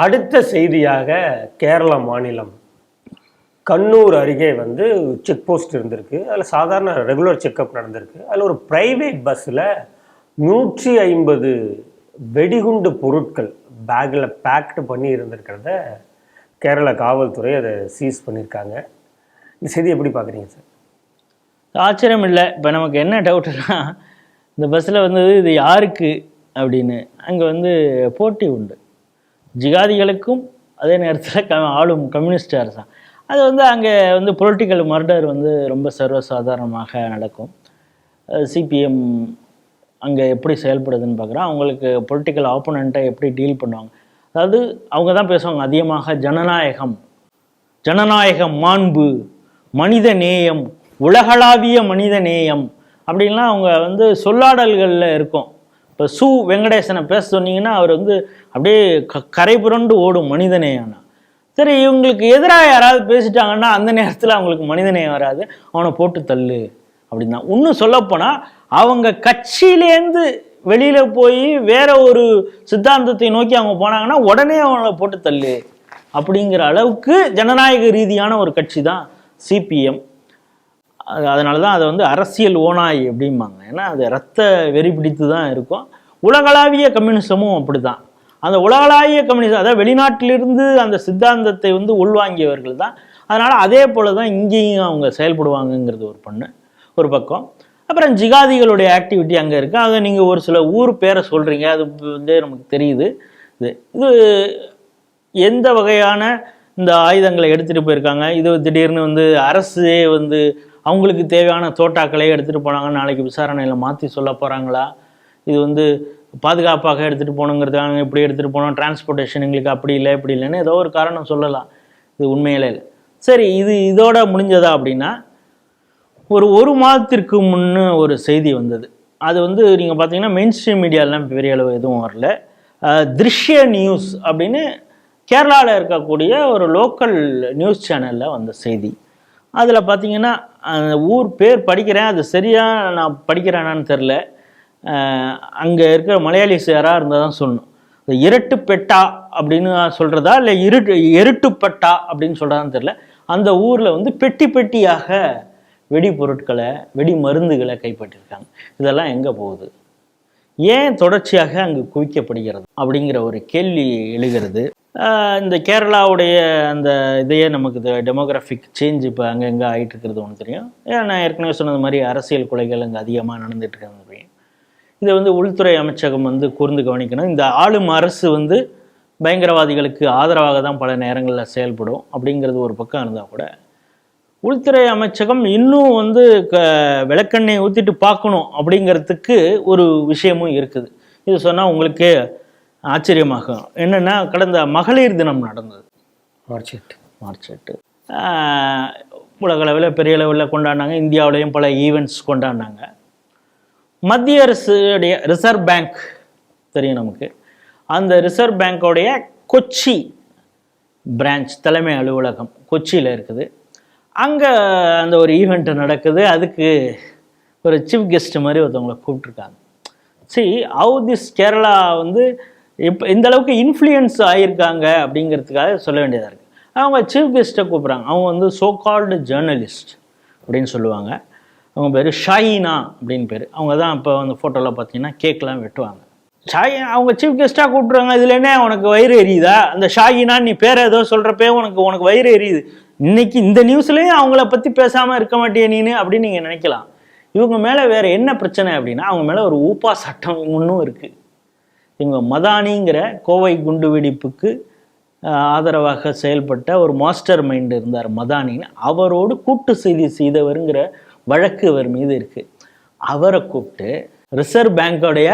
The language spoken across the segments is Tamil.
அடுத்த செய்தியாக கேரள மாநிலம். கண்ணூர் அருகே வந்து செக் போஸ்ட் இருந்திருக்கு. அதில் சாதாரண ரெகுலர் செக்கப் நடந்திருக்கு. அதில் ஒரு ப்ரைவேட் பஸ்ஸில் நூற்றி ஐம்பது வெடிகுண்டு பொருட்கள் பேக்கில் பேக்டு பண்ணி இருந்திருக்கிறத கேரள காவல்துறை அதை சீஸ் பண்ணியிருக்காங்க இந்த செய்தி எப்படி பார்க்குறீங்க சார்? ஆச்சரியம் இல்லை. இப்போ நமக்கு என்ன டவுட்டுனா இந்த பஸ்ஸில் வந்து இது யாருக்கு அப்படின்னு. அங்கே வந்து போட்டி உண்டு. ஜிகாதிகளுக்கும் அதே நேரத்தில் க ஆளும் கம்யூனிஸ்ட் அரசா. அது வந்து அங்கே வந்து பொலிட்டிக்கல் மர்டர் வந்து ரொம்ப சர்வசாதாரணமாக நடக்கும். சிபிஎம் அங்கே எப்படி செயல்படுதுன்னு பார்க்குறோம் அவங்களுக்கு பொலிட்டிக்கல் ஆப்போனண்ட்டை எப்படி டீல் பண்ணுவாங்க. அதாவது அவங்க தான் பேசுவாங்க அதிகமாக ஜனநாயகம் ஜனநாயகம் மாண்பு மனித நேயம் உலகளாவிய மனித நேயம் அப்படின்லாம் அவங்க வந்து சொல்லாடல்களில் இருக்கும். இப்போ சு வெங்கடேசனை பேச சொன்னீங்கன்னா அவர் வந்து அப்படியே க கரை புரண்டு ஓடும் மனிதனேயானா சரி இவங்களுக்கு எதிராக யாராவது பேசிட்டாங்கன்னா அந்த நேரத்தில் அவங்களுக்கு மனிதனே வராது. அவனை போட்டு தள்ளு அப்படின்னா. இன்னும் சொல்லப்போனால் அவங்க கட்சியிலேருந்து வெளியில் போய் வேற ஒரு சித்தாந்தத்தை நோக்கி அவங்க போனாங்கன்னா உடனே அவங்கள போட்டு தள்ளு. அப்படிங்கிற அளவுக்கு ஜனநாயக ரீதியான ஒரு கட்சி தான் சிபிஎம் அதனால தான் அதை வந்து அரசியல் ஓனாய் அப்படிம்பாங்க. ஏன்னா அது ரத்த வெறி பிடித்து தான் இருக்கும். உலகளாவிய கம்யூனிசமும் அப்படி தான் அந்த உலகளாவிய கம்யூனிசம் அதாவது வெளிநாட்டிலிருந்து அந்த சித்தாந்தத்தை வந்து உள்வாங்கியவர்கள் தான். அதனால் அதே போல தான் இங்கேயும் அவங்க செயல்படுவாங்கங்கிறது ஒரு பண்ணு ஒரு பக்கம். அப்புறம் ஜிகாதிகளுடைய ஆக்டிவிட்டி அங்கே இருக்குது அதை நீங்கள் ஒரு சில ஊர் பேரை சொல்கிறீங்க அது வந்து நமக்கு தெரியுது. இது இது எந்த வகையான இந்த ஆயுதங்களை எடுத்துகிட்டு போயிருக்காங்க? இது திடீர்னு வந்து அரசே வந்து அவங்களுக்கு தேவையான தோட்டாக்களை எடுத்துகிட்டு போனாங்க நாளைக்கு விசாரணையில் மாற்றி சொல்ல போகிறாங்களா இது வந்து பாதுகாப்பாக எடுத்துகிட்டு போகணுங்கிறதுக்காக இப்படி எடுத்துகிட்டு போனோம் டிரான்ஸ்போர்ட்டேஷன் எங்களுக்கு அப்படி இல்லை இப்படி இல்லைன்னு ஏதோ ஒரு காரணம் சொல்லலாம். இது உண்மையிலே இல்லை. சரி இது இதோட முடிஞ்சதா அப்படின்னா ஒரு ஒரு மாதத்திற்கு முன்னு ஒரு செய்தி வந்தது. அது வந்து நீங்கள் பார்த்தீங்கன்னா மெயின் ஸ்ட்ரீம் மீடியாலாம் பெரிய அளவு எதுவும் வரல. திருஷ்ய நியூஸ் அப்படின்னு கேரளாவில் இருக்கக்கூடிய ஒரு லோக்கல் நியூஸ் சேனலில் வந்த செய்தி. அதில் பார்த்தீங்கன்னா அந்த ஊர் பேர் படிக்கிறேன் அது சரியாக நான் படிக்கிறேனான்னு தெரில அங்கே இருக்கிற மலையாளிஸ் யாராக இருந்தால் தான் சொல்லணும். இந்த இரட்டுப்பெட்டா அப்படின்னு சொல்கிறதா இல்லை இருட்டு எருட்டுப்பட்டா அப்படின்னு சொல்கிறதான்னு தெரில அந்த ஊரில் வந்து பெட்டி பெட்டியாக வெடி பொருட்களை வெடி மருந்துகளை கைப்பற்றியிருக்காங்க இதெல்லாம் எங்கே போகுது? ஏன் தொடர்ச்சியாக அங்கு குவிக்கப்படுகிறது? அப்படிங்கிற ஒரு கேள்வி எழுகிறது. இந்த கேரளாவுடைய அந்த இதையே நமக்கு டெமோகிராஃபிக் சேஞ்ச் இப்போ அங்கங்கே ஆகிட்டு இருக்கிறது ஒன்று தெரியும். ஏன்னா நான் ஏற்கனவே சொன்னது மாதிரி அரசியல் கொலைகள் அங்கே அதிகமாக நடந்துட்டு இருக்கிறது தெரியும். இதை வந்து உள்துறை அமைச்சகம் வந்து கூர்ந்து கவனிக்கணும். இந்த ஆளும் அரசு வந்து பயங்கரவாதிகளுக்கு ஆதரவாக தான் பல நேரங்களில் செயல்படும் அப்படிங்கிறது ஒரு பக்கம் இருந்தால் கூட உள்துறை அமைச்சகம் இன்னும் வந்து க விளக்கெண்ணெய் ஊற்றிட்டு பார்க்கணும் அப்படிங்கிறதுக்கு ஒரு விஷயமும் இருக்குது. இது சொன்னால் உங்களுக்கே ஆச்சரியமாகும் என்னென்னா கடந்த மகளிர் தினம் நடந்தது. மார்ச் எட்டு. மார்ச் எட்டு. உலக அளவில் பெரிய அளவில் கொண்டாடினாங்க. இந்தியாவிலையும் பல ஈவெண்ட்ஸ் கொண்டாடினாங்க. மத்திய அரசுடைய ரிசர்வ் பேங்க் தெரியும் நமக்கு. அந்த ரிசர்வ் பேங்கோடைய கொச்சி பிரான்ச் தலைமை அலுவலகம் கொச்சியில் இருக்குது. அங்கே அந்த ஒரு ஈவெண்ட் நடக்குது. அதுக்கு ஒரு சீஃப் கெஸ்ட் மாதிரி ஒருத்தவங்களை கூப்பிட்ருக்காங்க சரி ஹவு திஸ் கேரளா வந்து இப்போ இந்த அளவுக்கு இன்ஃப்ளூயன்ஸ் ஆகியிருக்காங்க அப்படிங்கிறதுக்காக சொல்ல வேண்டியதாக இருக்குது அவங்க சீஃப் கெஸ்ட்டை கூப்பிட்றாங்க. அவங்க வந்து சோ கால்டு ஜேர்னலிஸ்ட் அப்படின்னு சொல்லுவாங்க. அவங்க பேர் ஷாயினா அப்படின்னு பேர். அவங்க தான் இப்போ அந்த ஃபோட்டோவில் பார்த்தீங்கன்னா கேக்லாம் வெட்டுவாங்க. ஷாயி அவங்க சீஃப் கெஸ்ட்டாக கூப்பிட்றாங்க. இதில் என்ன உனக்கு வயிறு எரியுதா? அந்த ஷாயினா நீ பேரை ஏதோ சொல்கிறப்பே உனக்கு உனக்கு வயிறு எரியுது. இன்னைக்கு இந்த நியூஸ்லேயும் அவங்கள பற்றி பேசாமல் இருக்க மாட்டியே நீனு அப்படின்னு நீங்கள் நினைக்கலாம். இவங்க மேலே வேறு என்ன பிரச்சனை அப்படின்னா அவங்க மேலே ஒரு ஊப்பா சட்டம் இன்னும் இருக்குது இவங்க மதானிங்கிற கோவை குண்டு வெடிப்புக்கு ஆதரவாக செயல்பட்ட ஒரு மாஸ்டர் மைண்ட் இருந்தார் மதானின்னு. அவரோடு கூட்டு செய்தி செய்தவருங்கிற வழக்கு இவர் மீது இருக்குது அவரை கூப்பிட்டு ரிசர்வ் பேங்கோடைய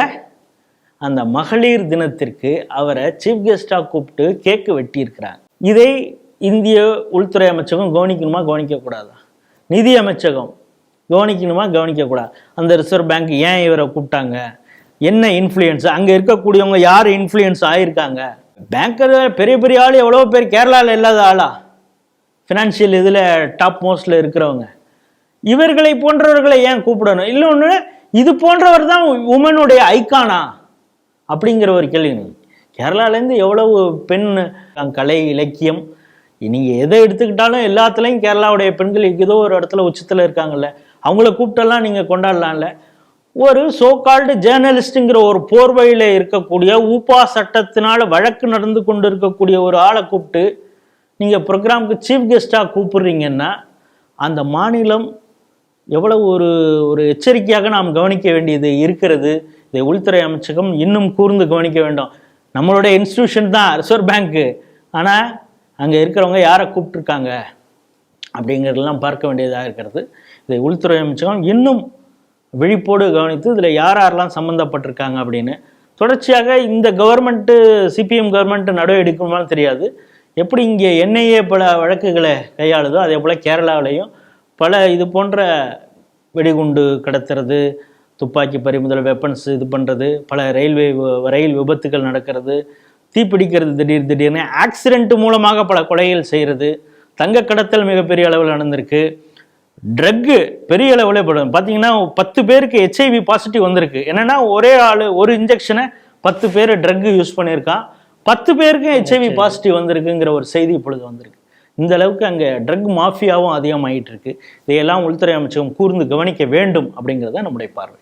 அந்த மகளிர் தினத்திற்கு அவரை சீஃப் கெஸ்டாக கூப்பிட்டு கேக்கு வெட்டியிருக்கிறாங்க இதை இந்திய உள்துறை அமைச்சகம் கவனிக்கணுமா கவனிக்கக்கூடாதா? நிதி அமைச்சகம் கவனிக்கணுமா கவனிக்கக்கூடாது? அந்த ரிசர்வ் பேங்க் ஏன் இவரை கூப்பிட்டாங்க? என்ன இன்ஃப்ளூயன்ஸ் அங்கே இருக்கக்கூடியவங்க யார் இன்ஃப்ளூயன்ஸ் ஆகியிருக்காங்க பேங்கர் பெரிய பெரிய ஆள் எவ்வளோ பேர் கேரளாவில் இல்லாத ஆளா? ஃபினான்ஷியல் இதில் டாப் மோஸ்டில் இருக்கிறவங்க. இவர்களை போன்றவர்களை ஏன் கூப்பிடணும்? இன்னொன்று இது போன்றவர் தான் உமனுடைய ஐக்கானா அப்படிங்கிற ஒரு கேள்வி. கேரளாலேருந்து எவ்வளவு பெண் கலை இலக்கியம் நீங்கள் எதை எடுத்துக்கிட்டாலும் எல்லாத்துலேயும் கேரளாவுடைய பெண்கள் ஏதோ ஒரு இடத்துல உச்சத்தில் இருக்காங்கல்ல. அவங்கள கூப்பிட்டெல்லாம் நீங்கள் கொண்டாடலாம்ல. ஒரு சோகால்டு ஜேர்னலிஸ்ட்டுங்கிற ஒரு போர்வையில் இருக்கக்கூடிய ஊப்பா சட்டத்தினால் வழக்கு நடந்து கொண்டு இருக்கக்கூடிய ஒரு ஆளை கூப்பிட்டு நீங்கள் ப்ரோக்ராமுக்கு சீஃப் கெஸ்ட்டாக கூப்பிடுறீங்கன்னா அந்த மாநிலம் எவ்வளவு ஒரு ஒரு எச்சரிக்கையாக நாம் கவனிக்க வேண்டியது இருக்கிறது. இதை உள்துறை அமைச்சகம் இன்னும் கூர்ந்து கவனிக்க வேண்டும். நம்மளுடைய இன்ஸ்டிடியூஷன் தான் ரிசர்வ் பேங்க்கு ஆனால் அங்கே இருக்கிறவங்க யாரை கூப்பிட்ருக்காங்க அப்படிங்கிறதெல்லாம் பார்க்க வேண்டியதாக இருக்கிறது. இதை உள்துறை அமைச்சகம் இன்னும் விழிப்போடு கவனித்து இதில் யார் யாரெல்லாம் சம்மந்தப்பட்டிருக்காங்க அப்படின்னு. தொடர்ச்சியாக இந்த கவர்மெண்ட்டு சிபிஎம் கவர்மெண்ட்டு நடவடிக்கை எடுக்குமான்னு தெரியாது. எப்படி இங்கே என்ஐஏ பல வழக்குகளை கையாளுதோ அதே போல் கேரளாவிலையும் பல இது போன்ற வெடிகுண்டு கடத்துறது துப்பாக்கி பறிமுதல் வெப்பன்ஸ் இது பண்ணுறது பல ரயில்வே ரயில் விபத்துகள் நடக்கிறது தீப்பிடிக்கிறது திடீர் திடீர்னு ஆக்சிடென்ட் மூலமாக பல கொலைகள் செய்கிறது தங்க கடத்தல் மிகப்பெரிய அளவில் நடந்திருக்கு. ட்ரக்கு பெரிய அளவில் படும். பார்த்தீங்கன்னா பத்து பேருக்கு ஹெச்ஐவி பாசிட்டிவ் வந்திருக்கு. என்னன்னா ஒரே ஆள் ஒரு இன்ஜெக்ஷனை பத்து பேர் ட்ரக் யூஸ் பண்ணியிருக்கான். பத்து பேருக்கு ஹெச்ஐவி பாசிட்டிவ் வந்திருக்குங்கிற ஒரு செய்தி இப்பொழுது வந்திருக்கு. இந்த அளவுக்கு அங்கே ட்ரக் மாஃபியாவும் அதிகமாயிட்டு இருக்கு. இதையெல்லாம் உள்துறை அமைச்சகம் கூர்ந்து கவனிக்க வேண்டும் அப்படிங்கிறது நம்முடைய பார்வை.